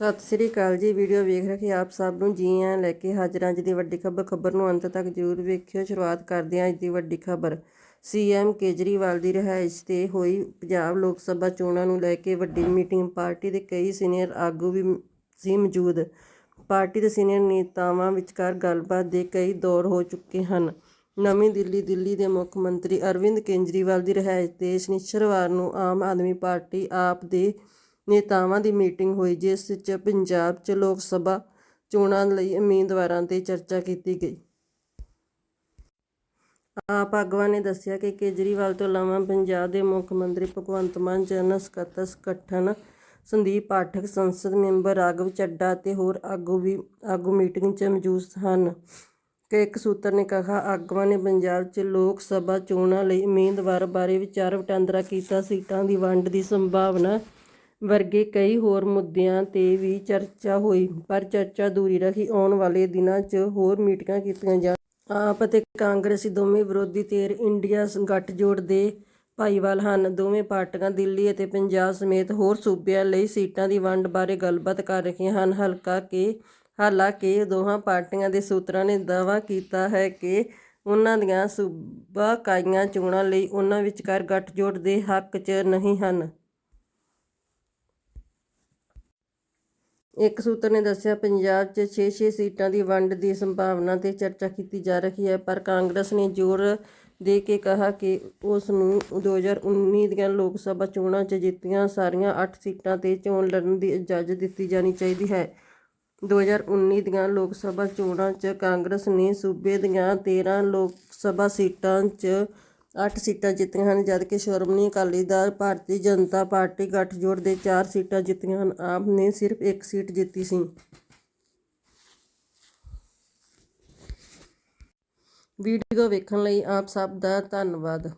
ਸਤਿ ਸ੍ਰੀ ਅਕਾਲ ਜੀ। ਵੀਡੀਓ ਵੇਖ ਰਹੇ ਆਪ ਸਭ ਨੂੰ ਜੀ ਆਇਆਂ ਲੈ ਕੇ ਹਾਜ਼ਰਾਂ ਅੱਜ ਦੀ ਵੱਡੀ ਖਬਰ। ਖਬਰ ਨੂੰ ਅੰਤ ਤੱਕ ਜ਼ਰੂਰ ਵੇਖਿਓ। ਸ਼ੁਰੂਆਤ ਕਰਦੇ ਹਾਂ ਅੱਜ ਦੀ ਵੱਡੀ ਖਬਰ। ਸੀਐਮ ਕੇਜਰੀਵਾਲ ਦੀ ਰਿਹਾਇਸ਼ ਤੇ ਹੋਈ ਪੰਜਾਬ ਲੋਕ ਸਭਾ ਚੋਣਾਂ ਨੂੰ ਲੈ ਕੇ ਵੱਡੀ ਮੀਟਿੰਗ। ਪਾਰਟੀ ਦੇ ਕਈ ਸੀਨੀਅਰ ਆਗੂ ਵੀ ਸੀ ਮੌਜੂਦ। ਪਾਰਟੀ ਦੇ ਸੀਨੀਅਰ ਨੇਤਾਵਾਂ ਵਿਚਕਾਰ ਗੱਲਬਾਤ ਦੇ ਕਈ ਦੌਰ ਹੋ ਚੁੱਕੇ ਹਨ। ਨਵੀਂ ਦਿੱਲੀ ਦਿੱਲੀ ਦੇ ਮੁੱਖ ਮੰਤਰੀ ਅਰਵਿੰਦ ਕੇਜਰੀਵਾਲ ਦੀ ਰਿਹਾਇਸ਼ ਤੇ ਸ਼ਨੀਚਰਵਾਰ ਨੂੰ ਆਮ ਆਦਮੀ ਪਾਰਟੀ ਆਪ ਦੇ ਨੇਤਾਵਾਂ ਦੀ ਮੀਟਿੰਗ ਹੋਈ, ਜਿਸ 'ਚ ਪੰਜਾਬ 'ਚ ਲੋਕ ਸਭਾ ਚੋਣਾਂ ਲਈ ਉਮੀਦਵਾਰਾਂ ਤੇ ਚਰਚਾ ਕੀਤੀ ਗਈ। ਆਪ ਆਗੂਆਂ ਨੇ ਦੱਸਿਆ ਕਿ ਕੇਜਰੀਵਾਲ ਤੋਂ ਇਲਾਵਾ ਪੰਜਾਬ ਦੇ ਮੁੱਖ ਮੰਤਰੀ ਭਗਵੰਤ ਮਾਨ ਜਨਰਲ ਸਕੱਤਰ ਸੰਗਠਨ ਸੰਦੀਪ ਪਾਠਕ, ਸੰਸਦ ਮੈਂਬਰ ਰਾਘਵ ਚੱਡਾ ਅਤੇ ਹੋਰ ਆਗੂ ਵੀ ਆਗੂ ਮੀਟਿੰਗ 'ਚ ਮੌਜੂਦ ਹਨ। ਕਿ ਇੱਕ ਸੂਤਰ ਨੇ ਕਿਹਾ, ਆਗੂਆਂ ਨੇ ਪੰਜਾਬ 'ਚ ਲੋਕ ਸਭਾ ਚੋਣਾਂ ਲਈ ਉਮੀਦਵਾਰ ਬਾਰੇ ਵਿਚਾਰ ਵਟਾਂਦਰਾ ਕੀਤਾ। ਸੀਟਾਂ ਦੀ ਵੰਡ ਦੀ ਸੰਭਾਵਨਾ ਵਰਗੇ ਕਈ ਹੋਰ ਮੁੱਦਿਆਂ ਤੇ ਵੀ ਚਰਚਾ ਹੋਈ, ਪਰ ਚਰਚਾ ਅਧੂਰੀ ਰਹੀ। ਆਉਣ ਵਾਲੇ ਦਿਨਾਂ 'ਚ ਹੋਰ ਮੀਟਿੰਗਾਂ ਕੀਤੀਆਂ ਜਾਣ ਆਪ ਅਤੇ ਕਾਂਗਰਸੀ ਦੋਵੇਂ ਵਿਰੋਧੀ ਧਿਰ ਇੰਡੀਆ ਗੱਠਜੋੜ ਦੇ ਭਾਈਵਾਲ ਹਨ। ਦੋਵੇਂ ਪਾਰਟੀਆਂ ਦਿੱਲੀ ਅਤੇ ਪੰਜਾਬ ਸਮੇਤ ਹੋਰ ਸੂਬਿਆਂ ਲਈ ਸੀਟਾਂ ਦੀ ਵੰਡ ਬਾਰੇ ਗੱਲਬਾਤ ਕਰ ਰਹੀਆਂ ਹਨ। ਹਲਕਾ ਕਿ, ਹਾਲਾਂਕਿ ਦੋਹਾਂ ਪਾਰਟੀਆਂ ਦੇ ਸੂਤਰਾਂ ਨੇ ਦਾਅਵਾ ਕੀਤਾ ਹੈ ਕਿ ਉਹਨਾਂ ਦੀਆਂ ਸੂਬਾ ਇਕਾਈਆਂ ਚੋਣਾਂ ਲਈ ਉਹਨਾਂ ਵਿਚਕਾਰ ਗੱਠਜੋੜ ਦੇ ਹੱਕ 'ਚ ਨਹੀਂ ਹਨ। ਇੱਕ ਸੂਤਰ ਨੇ ਦੱਸਿਆ, ਪੰਜਾਬ 'ਚ 6-6 ਸੀਟਾਂ ਦੀ ਵੰਡ ਦੀ ਸੰਭਾਵਨਾ ਤੇ ਚਰਚਾ ਕੀਤੀ ਜਾ ਰਹੀ ਹੈ, ਪਰ ਕਾਂਗਰਸ ਨੇ ਜ਼ੋਰ ਦੇ ਕੇ ਕਿਹਾ ਕਿ ਉਸ ਨੂੰ 2019 ਦੀਆਂ ਲੋਕ ਸਭਾ ਚੋਣਾਂ 'ਚ ਜਿੱਤੀਆਂ ਸਾਰੀਆਂ 8 ਸੀਟਾਂ ਤੇ ਚੋਣ ਲੜਨ ਦੀ ਇਜਾਜ਼ਤ ਦਿੱਤੀ ਜਾਣੀ ਚਾਹੀਦੀ ਹੈ। 2019 ਦੀਆਂ ਲੋਕ ਸਭਾ ਚੋਣਾਂ 'ਚ ਕਾਂਗਰਸ ਨੇ ਸੂਬੇ ਦੀਆਂ 13 ਲੋਕ ਸਭਾ ਸੀਟਾਂ 'ਚ 8 ਸੀਟਾਂ ਜਿੱਤੀਆਂ ਹਨ ਜਦਕਿ ਸ਼੍ਰੋਮਣੀ ਅਕਾਲੀ ਦਲ ਭਾਰਤੀ ਜਨਤਾ ਪਾਰਟੀ ਗੱਠਜੋੜ ਦੇ 4 ਸੀਟਾਂ ਜਿੱਤੀਆਂ ਹਨ। ਆਪ ਨੇ ਸਿਰਫ ਇੱਕ ਸੀਟ ਜਿੱਤੀ ਸੀ। ਵੀਡੀਓ ਵੇਖਣ ਲਈ ਆਪ ਸਭ ਦਾ ਧੰਨਵਾਦ।